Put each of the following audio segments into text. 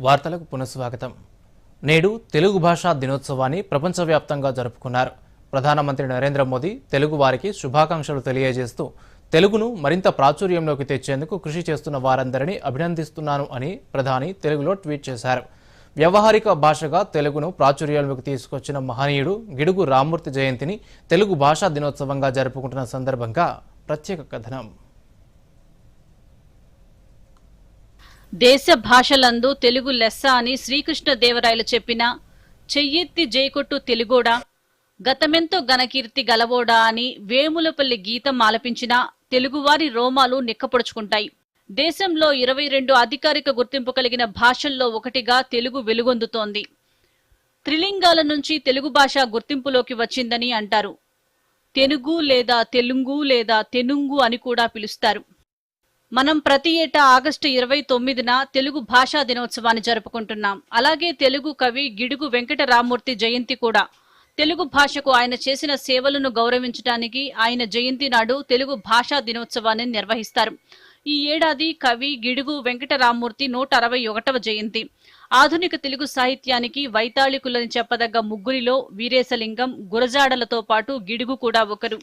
వార్తలకు పునఃస్వాగతం. నేడు తెలుగు భాషా దినోత్సవాన్ని ప్రపంచవ్యాప్తంగా జరుపుకున్నారు. ప్రధానమంత్రి నరేంద్ర మోదీ తెలుగు వారికి శుభాకాంక్షలు తెలియజేస్తూ తెలుగును మరింత ప్రాచుర్యంలోకి తెచ్చేందుకు కృషి చేస్తున్న వారందరినీ అభినందిస్తున్నాను అని ప్రధాని తెలుగులో ట్వీట్ చేశారు. వ్యవహారిక భాషగా తెలుగును ప్రాచుర్యంలోకి తీసుకొచ్చిన మహనీయుడు గిడుగు రామ్మూర్తి జయంతిని తెలుగు భాషా దినోత్సవంగా జరుపుకుంటున్న సందర్భంగా ప్రత్యేక కథనం. దేశ భాషలందు తెలుగు లెస్స అని శ్రీకృష్ణదేవరాయలు చెప్పిన చెయ్యెత్తి జైకొట్టు తెలుగోడా గతమెంతో ఘనకీర్తి గలవోడా అని వేములపల్లి గీతం ఆలపించిన తెలుగువారి రోమాలు నిక్కపొడుచుకుంటాయి. దేశంలో ఇరవై రెండు అధికారిక గుర్తింపు కలిగిన భాషల్లో ఒకటిగా తెలుగు వెలుగొందుతోంది. త్రిలింగాల నుంచి తెలుగు భాష గుర్తింపులోకి వచ్చిందని అంటారు. తెలుగు లేదా తెలుగు లేదా తెనుంగు అని కూడా పిలుస్తారు. మనం ప్రతి ఏటా ఆగస్టు ఇరవై తొమ్మిదిన తెలుగు భాషా దినోత్సవాన్ని జరుపుకుంటున్నాం. అలాగే తెలుగు కవి గిడుగు వెంకట రామూర్తి జయంతి కూడా. తెలుగు భాషకు ఆయన చేసిన సేవలను గౌరవించడానికి ఆయన జయంతి నాడు తెలుగు భాషా దినోత్సవాన్ని నిర్వహిస్తారు. ఈ ఏడాది కవి గిడుగు వెంకట రామూర్తి నూట అరవై ఒకటవ జయంతి. ఆధునిక తెలుగు సాహిత్యానికి వైతాళికులని చెప్పదగ్గ ముగ్గురిలో వీరేశలింగం గురజాడలతో పాటు గిడుగు కూడా ఒకరు.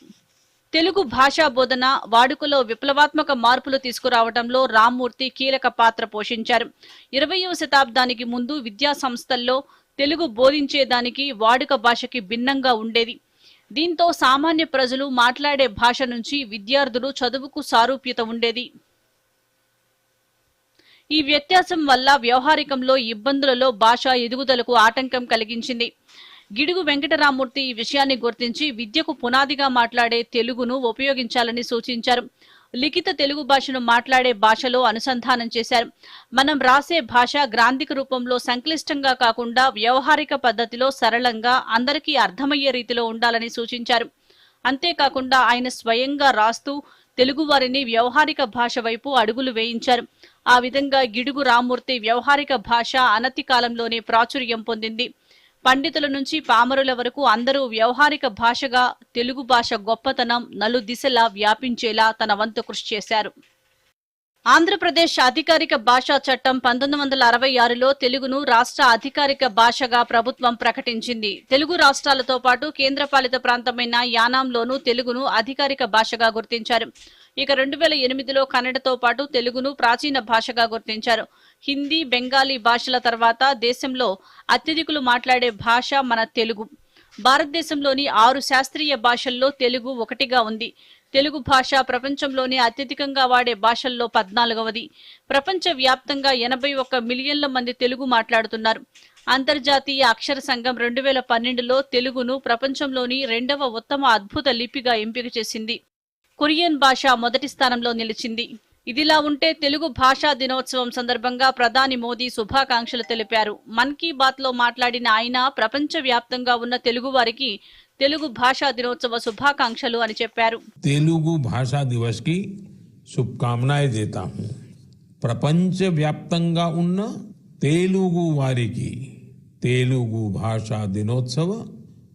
తెలుగు భాషా బోధన వాడుకలో విప్లవాత్మక మార్పులు తీసుకురావడంలో రామ్మూర్తి కీలక పాత్ర పోషించారు. ఇరవయో శతాబ్దానికి ముందు విద్యా సంస్థల్లో తెలుగు బోధించేదానికి వాడుక భాషకి భిన్నంగా ఉండేది. దీంతో సామాన్య ప్రజలు మాట్లాడే భాష నుంచి విద్యార్థులు చదువుకు సారూప్యత ఉండేది. ఈ వ్యత్యాసం వల్ల వ్యవహారికంలో ఇబ్బందులలో భాష ఎదుగుదలకు ఆటంకం కలిగించింది. గిడుగు వెంకటరామూర్తి ఈ విషయాన్ని గుర్తించి విద్యకు పునాదిగా మాట్లాడే తెలుగును ఉపయోగించాలని సూచించారు. లిఖిత తెలుగు భాషను మాట్లాడే భాషలో అనుసంధానం చేశారు. మనం రాసే భాష గ్రాంధిక రూపంలో సంక్లిష్టంగా కాకుండా వ్యవహారిక పద్ధతిలో సరళంగా అందరికీ అర్థమయ్యే రీతిలో ఉండాలని సూచించారు. అంతేకాకుండా ఆయన స్వయంగా రాస్తూ తెలుగువారిని వ్యవహారిక భాష వైపు అడుగులు వేయించారు. ఆ విధంగా గిడుగు రామూర్తి వ్యవహారిక భాష అనతి కాలంలోనే ప్రాచుర్యం పొందింది. పండితుల నుంచి పామరుల వరకు అందరూ వ్యవహారిక భాషగా తెలుగు భాష గొప్పతనం నలు దిశలా వ్యాపించేలా తన వంతు కృషి చేశారు. ఆంధ్రప్రదేశ్ అధికారిక భాషా చట్టం పంతొమ్మిది వందల అరవై ఆరులో తెలుగును రాష్ట్ర అధికారిక భాషగా ప్రభుత్వం ప్రకటించింది. తెలుగు రాష్ట్రాలతో పాటు కేంద్రపాలిత ప్రాంతమైన యానాంలోనూ తెలుగును అధికారిక భాషగా గుర్తించారు. ఇక రెండు వేల ఎనిమిదిలో కన్నడతో పాటు తెలుగును ప్రాచీన భాషగా గుర్తించారు. హిందీ బెంగాలీ భాషల తర్వాత దేశంలో అత్యధికులు మాట్లాడే భాష మన తెలుగు. భారతదేశంలోని ఆరు శాస్త్రీయ భాషల్లో తెలుగు ఒకటిగా ఉంది. తెలుగు భాష ప్రపంచంలోనే అత్యధికంగా వాడే భాషల్లో పద్నాలుగవది. ప్రపంచ వ్యాప్తంగా ఎనభై ఒక్క మిలియన్ల మంది తెలుగు మాట్లాడుతున్నారు. అంతర్జాతీయ అక్షర సంఘం రెండు వేల పన్నెండులో తెలుగును ప్రపంచంలోని రెండవ ఉత్తమ అద్భుత లిపిగా ఎంపిక చేసింది. కొరియన్ భాష మొదటి స్థానంలో నిలిచింది. ఇదిలా ఉంటే తెలుగు భాషా దినోత్సవం సందర్భంగా ప్రధాని మోదీ శుభాకాంక్షలు తెలిపారు. మన్ కీ బాత్లో మాట్లాడిన ఆయన ప్రపంచవ్యాప్తంగా ఉన్న తెలుగు వారికి తెలుగు భాషా దినోత్సవ శుభాకాంక్షలు అని చెప్పారు. తెలుగు భాషా దివస్కి శుభకామనాయే ప్రపంచవ్యాప్తంగా ఉన్న తెలుగు వారికి తెలుగు భాషా దినోత్సవ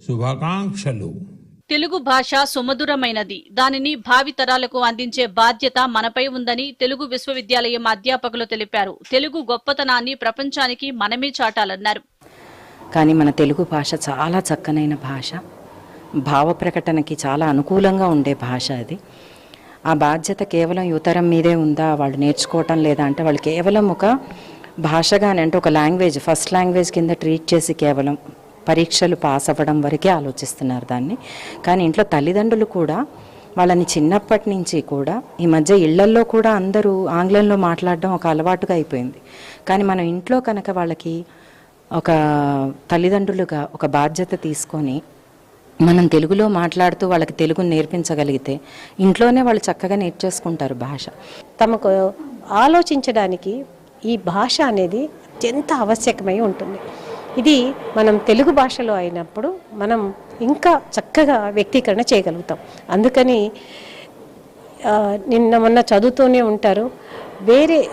శుభాకాంక్షలు. తెలుగు భాష సుమధురమైనది. దానిని భావితరాలకు అందించే బాధ్యత మనపై ఉందని తెలుగు విశ్వవిద్యాలయం అధ్యాపకులు తెలిపారు. తెలుగు గొప్పతనాన్ని ప్రపంచానికి మనమే చాటాలన్నారు. కానీ మన తెలుగు భాష చాలా చక్కనైన భాష. భావ ప్రకటనకి చాలా అనుకూలంగా ఉండే భాష అది. ఆ బాధ్యత కేవలం యువతరం మీదే ఉందా? వాళ్ళు నేర్చుకోవటం లేదా అంటే వాళ్ళు కేవలం ఒక భాషగానే అంటే ఒక లాంగ్వేజ్ ఫస్ట్ లాంగ్వేజ్ కింద ట్రీట్ చేసి కేవలం పరీక్షలు పాస్ అవ్వడం వరకే ఆలోచిస్తున్నారు దాన్ని. కానీ ఇంట్లో తల్లిదండ్రులు కూడా వాళ్ళని చిన్నప్పటి నుంచి కూడా ఈ మధ్య ఇళ్ళల్లో కూడా అందరూ ఆంగ్లంలో మాట్లాడడం ఒక అలవాటుగా అయిపోయింది. కానీ మనం ఇంట్లో కనుక వాళ్ళకి ఒక తల్లిదండ్రులుగా ఒక బాధ్యత తీసుకొని మనం తెలుగులో మాట్లాడుతూ వాళ్ళకి తెలుగుని నేర్పించగలిగితే ఇంట్లోనే వాళ్ళు చక్కగా నేర్చేసుకుంటారు భాష. తమకు ఆలోచించడానికి ఈ భాష అనేది అత్యంత ఆవశ్యకమై ఉంటుంది. ఇది మనం తెలుగు భాషలో అయినప్పుడు మనం ఇంకా చక్కగా వ్యక్తీకరణ చేయగలుగుతాం. అందుకని నిన్న మొన్న చదువుతూనే ఉంటారు. వేరే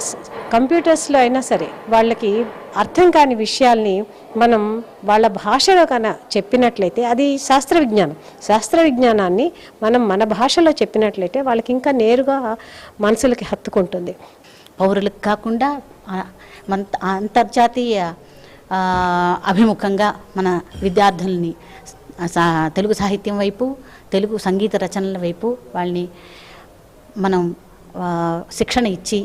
కంప్యూటర్స్లో అయినా సరే వాళ్ళకి అర్థం కాని విషయాల్ని మనం వాళ్ళ భాషలో కన చెప్పినట్లయితే అది శాస్త్ర విజ్ఞానం శాస్త్ర విజ్ఞానాన్ని మనం మన భాషలో చెప్పినట్లయితే వాళ్ళకి ఇంకా నేరుగా మనసులకి హత్తుకుంటుంది. పౌరులకు కాకుండా అంత మన అంతర్జాతీయ అభిముఖంగా మన విద్యార్థుల్ని సా- తెలుగు సాహిత్యం వైపు తెలుగు సంగీత రచనల వైపు వాళ్ళని మనం శిక్షణ ఇచ్చి